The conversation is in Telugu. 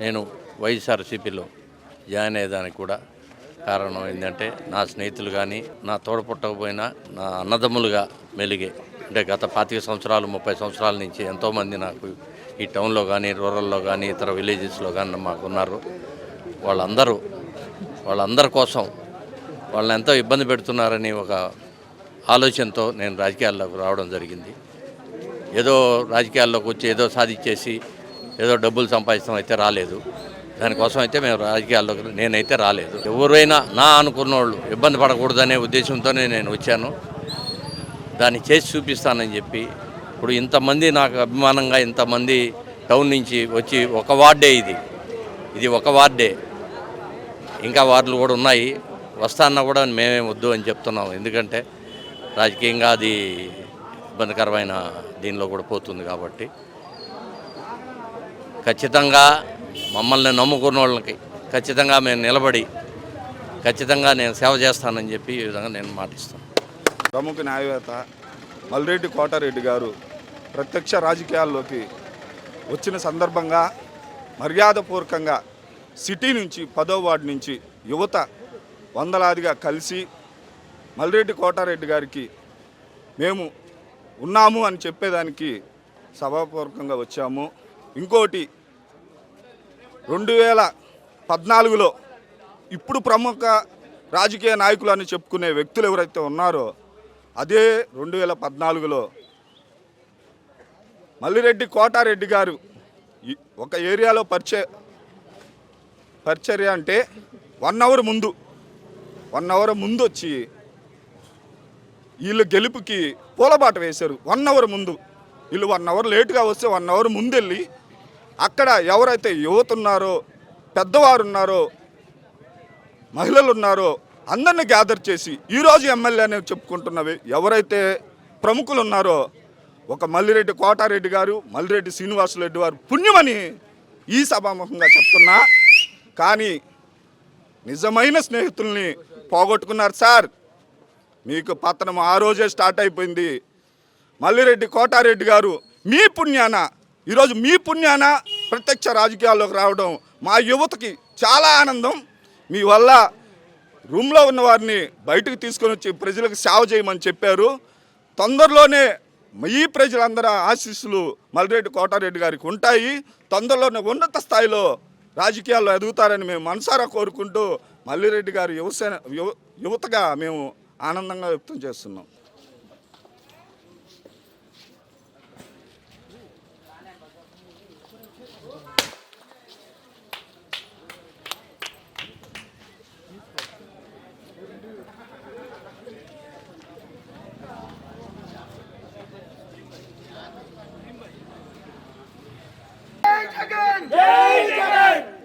నేను వైఎస్ఆర్సీపీలో జాయిన్ అయ్యేదానికి కూడా కారణం ఏంటంటే నా స్నేహితులు కానీ నా తోడపుట్టకపోయినా నా అన్నదమ్ములుగా మెలిగే. అంటే గత పాతిక సంవత్సరాలు ముప్పై సంవత్సరాల నుంచి ఎంతోమంది నాకు ఈ టౌన్లో కానీ రూరల్లో కానీ ఇతర విలేజెస్లో కానీ మాకు ఉన్నారు వాళ్ళందరూ వాళ్ళందరి కోసం వాళ్ళని ఎంతో ఇబ్బంది పెడుతున్నారని ఒక ఆలోచనతో నేను రాజకీయాల్లోకి రావడం జరిగింది. ఏదో రాజకీయాల్లోకి వచ్చి ఏదో సాధించేసి ఏదో డబ్బులు సంపాదిస్తాం అయితే రాలేదు. దానికోసం అయితే మేము రాజకీయాల్లో నేనైతే రాలేదు. ఎవరైనా నా అనుకున్న వాళ్ళు ఇబ్బంది పడకూడదనే ఉద్దేశంతోనే నేను వచ్చాను. దాన్ని చేసి చూపిస్తానని చెప్పి ఇప్పుడు ఇంతమంది నాకు అభిమానంగా ఇంతమంది టౌన్ నుంచి వచ్చి ఒక వార్డే ఇది. ఇది ఒక వార్డే. ఇంకా వార్డులు కూడా ఉన్నాయి. వస్తాన్నా కూడా మేమే వద్దు అని చెప్తున్నాం. ఎందుకంటే రాజకీయంగా అది ఇబ్బందికరమైన దీనిలో కూడా పోతుంది కాబట్టి. ఖచ్చితంగా మమ్మల్ని నమ్ముకున్న వాళ్ళకి ఖచ్చితంగా మేము నిలబడి ఖచ్చితంగా నేను సేవ చేస్తానని చెప్పి ఈ విధంగా నేను మాటిస్తాను. ప్రముఖ న్యాయవేత్త మల్రెడ్డి కోటారెడ్డి గారు ప్రత్యక్ష రాజకీయాల్లోకి వచ్చిన సందర్భంగా మర్యాదపూర్వకంగా సిటీ నుంచి పదో వార్డు నుంచి యువత వందలాదిగా కలిసి మల్రెడ్డి కోటారెడ్డి గారికి మేము ఉన్నాము అని చెప్పేదానికి సభాపూర్వకంగా వచ్చాము. ఇంకోటి రెండు వేల పద్నాలుగులో ఇప్పుడు ప్రముఖ రాజకీయ నాయకులు అని చెప్పుకునే వ్యక్తులు ఎవరైతే ఉన్నారో అదే రెండు వేల పద్నాలుగులో మల్లిరెడ్డి కోటారెడ్డి గారు ఈ ఒక ఏరియాలో పరిచయ పరిచర్య అంటే వన్ అవర్ ముందు వన్ అవర్ ముందు వచ్చి వీళ్ళు గెలుపుకి పూలబాట వేశారు. వన్ అవర్ ముందు వీళ్ళు వన్ అవర్ లేటుగా వస్తే వన్ అవర్ ముందు వెళ్ళి అక్కడ ఎవరైతే యువత ఉన్నారో పెద్దవారు ఉన్నారో మహిళలు ఉన్నారో అందరిని గ్యాదర్ చేసి ఈరోజు ఎమ్మెల్యే అనేవి చెప్పుకుంటున్నవి ఎవరైతే ప్రముఖులు ఉన్నారో ఒక మల్లిరెడ్డి కోటారెడ్డి గారు మల్లిరెడ్డి శ్రీనివాసరెడ్డి వారు పుణ్యమని ఈ సభాముఖంగా చెప్తున్నా. కానీ నిజమైన స్నేహితుల్ని పోగొట్టుకున్నారు సార్. మీకు పతనం ఆ రోజే స్టార్ట్ అయిపోయింది. మల్లిరెడ్డి కోటారెడ్డి గారు మీ పుణ్యాన ఈరోజు మీ పుణ్యాన ప్రత్యక్ష రాజకీయాల్లోకి రావడం మా యువతకి చాలా ఆనందం. మీ వల్ల రూమ్లో ఉన్న వారిని బయటకు తీసుకొని వచ్చి ప్రజలకు సేవ చేయమని చెప్పారు. తొందరలోనే ఈ ప్రజలందరూ ఆశీస్సులు మల్లిరెడ్డి కోటారెడ్డి గారికి ఉంటాయి. తొందరలోనే ఉన్నత స్థాయిలో రాజకీయాల్లో ఎదుగుతారని మేము మనసారా కోరుకుంటూ మల్లిరెడ్డి గారి యువసేన యువ యువతగా మేము ఆనందంగా వ్యక్తం చేస్తున్నాం. Hey, wait a minute!